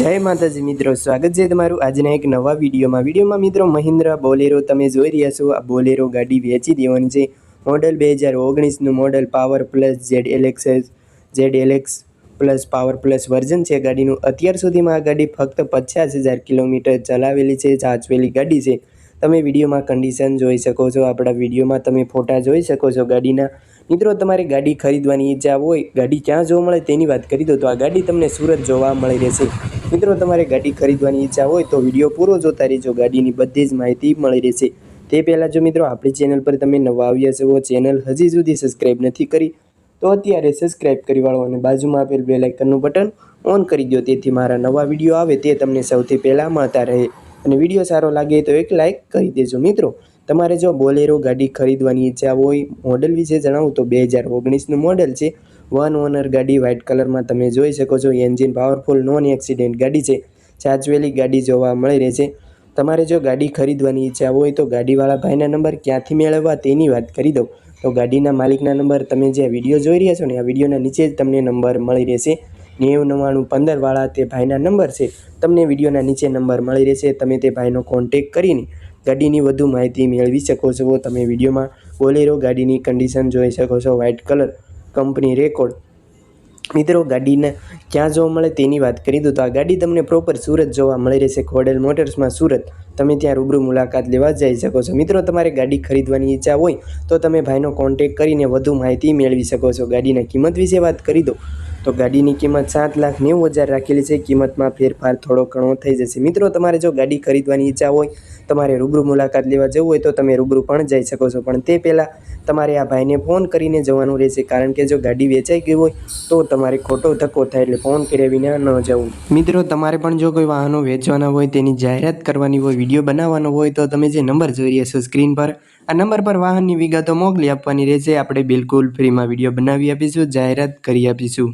જય માતાજી મિત્રો, સ્વાગત છે તમારું આજના એક નવા વિડીયોમાં. વિડીયોમાં મિત્રો મહિન્દ્રા બોલેરો તમે જોઈ રહ્યા છો. આ બોલેરો ગાડી વેચી દેવાની છે. મોડલ બે હજાર ઓગણીસનું model power plus Z LX Z LX plus power plus version છે ગાડીનું. અત્યાર સુધીમાં આ ગાડી ફક્ત પચાસ હજાર કિલોમીટર ચલાવેલી છે જાચવેલી ગાડી છે. તમે વિડીયોમાં કન્ડિશન જોઈ શકો છો. આપણા વિડીયોમાં તમે ફોટા જોઈ શકો છો ગાડીના. મિત્રો, તમારે ગાડી ખરીદવાની ઈચ્છા હોય, ગાડી ક્યાં જોવા મળે તેની વાત કરી દો. તો આ ગાડી તમને સુરત જોવા મળી રહેશે. મિત્રો, તમારે ગાડી ખરીદવાની ઈચ્છા હોય તો વીડિયો પૂરો જોતા રહેજો. ગાડીની બધી જ માહિતી મળી રહેશે. તે પહેલાં જો મિત્રો, આપણી ચેનલ પર તમે નવા આવ્યા છો, ચેનલ હજી સુધી સબસ્ક્રાઈબ નથી કરી, તો અત્યારે સબસ્ક્રાઈબ કરી વાળો અને બાજુમાં આપેલ બે લાઇકનનું બટન ઓન કરી દો તેથી મારા નવા વીડિયો આવે તે તમને સૌથી પહેલાં મળતા રહે. અને વીડિયો સારો લાગે તો એક લાઇક કરી દેજો મિત્રો. તમારે જો બોલેરો ગાડી ખરીદવાની ઈચ્છા હોય મોડલ વિશે જણાવું તો બે હજાર ઓગણીસનું મોડલ છે. વન ઓનર ગાડી વ્હાઇટ કલરમાં તમે જોઈ શકો છો એન્જિન પાવરફુલ નોન એક્સિડેન્ટ ગાડી છે. સાચવેલી ગાડી જોવા મળી રહે છે. તમારે જો ગાડી ખરીદવાની ઈચ્છા હોય તો ગાડીવાળા ભાઈના નંબર ક્યાંથી મેળવવા તેની વાત કરી દઉં. તો ગાડીના માલિકના નંબર તમે જે વીડિયો જોઈ રહ્યા છો ને, આ વિડીયોના નીચે જ તમને નંબર મળી રહેશે. નેવું, નવ્વાણું, પંદરવાળા તે ભાઈના નંબર છે. તમને વિડીયોના નીચે નંબર મળી રહેશે, તમે તે ભાઈનો કોન્ટેક કરીને ગાડીની વધુ માહિતી મેળવી શકો છો. તમે વિડીયોમાં બોલેરો ગાડીની કન્ડિશન જોઈ શકો છો. વ્હાઇટ કલર કંપની રેકોર્ડ મિત્રો, ગાડીને ક્યાં જોવા મળે તેની વાત કરી દઉં તો આ ગાડી તમને પ્રોપર સુરત જોવા મળી રહેશે. ખોડેલ મોટર્સમાં સુરત. તમે ત્યાં રૂબરૂ મુલાકાત લેવા જઈ શકો છો. મિત્રો, તમારે ગાડી ખરીદવાની ઈચ્છા હોય તો તમે ભાઈનો કોન્ટેક કરીને વધુ માહિતી મેળવી શકો છો. ગાડીના કિંમત વિશે વાત કરી દો તો ગાડીની કિંમત સાત લાખ નેવું હજાર રાખેલી છે. કિંમતમાં ફેરફાર થોડો ઘણો થઈ જશે. મિત્રો, તમારે જો ગાડી ખરીદવાની ઈચ્છા હોય, તમારે રૂબરૂ મુલાકાત લેવા જવું હોય, તો તમે રૂબરૂ પણ જઈ શકો છો. પણ તે પહેલાં તમારે આ ભાઈને ફોન કરીને જવાનું રહેશે. કારણ કે જો ગાડી વેચાઈ ગઈ હોય, તો તમારે ખોટો ધક્કો થાય એટલે ફોન કર્યા વિના ન જવું. મિત્રો, તમારે પણ જો કોઈ વાહનો વેચવાના હોય, તેની જાહેરાત કરવાની હોય, વીડિયો બનાવવાનો હોય, તો તમે જે નંબર જોઈ રહ્યા છો સ્ક્રીન પર, આ નંબર પર વાહનની વિગતો મોકલી આપવાની રહેશે. આપણે બિલકુલ ફ્રીમાં વીડિયો બનાવી આપીશું, જાહેરાત કરી આપીશું.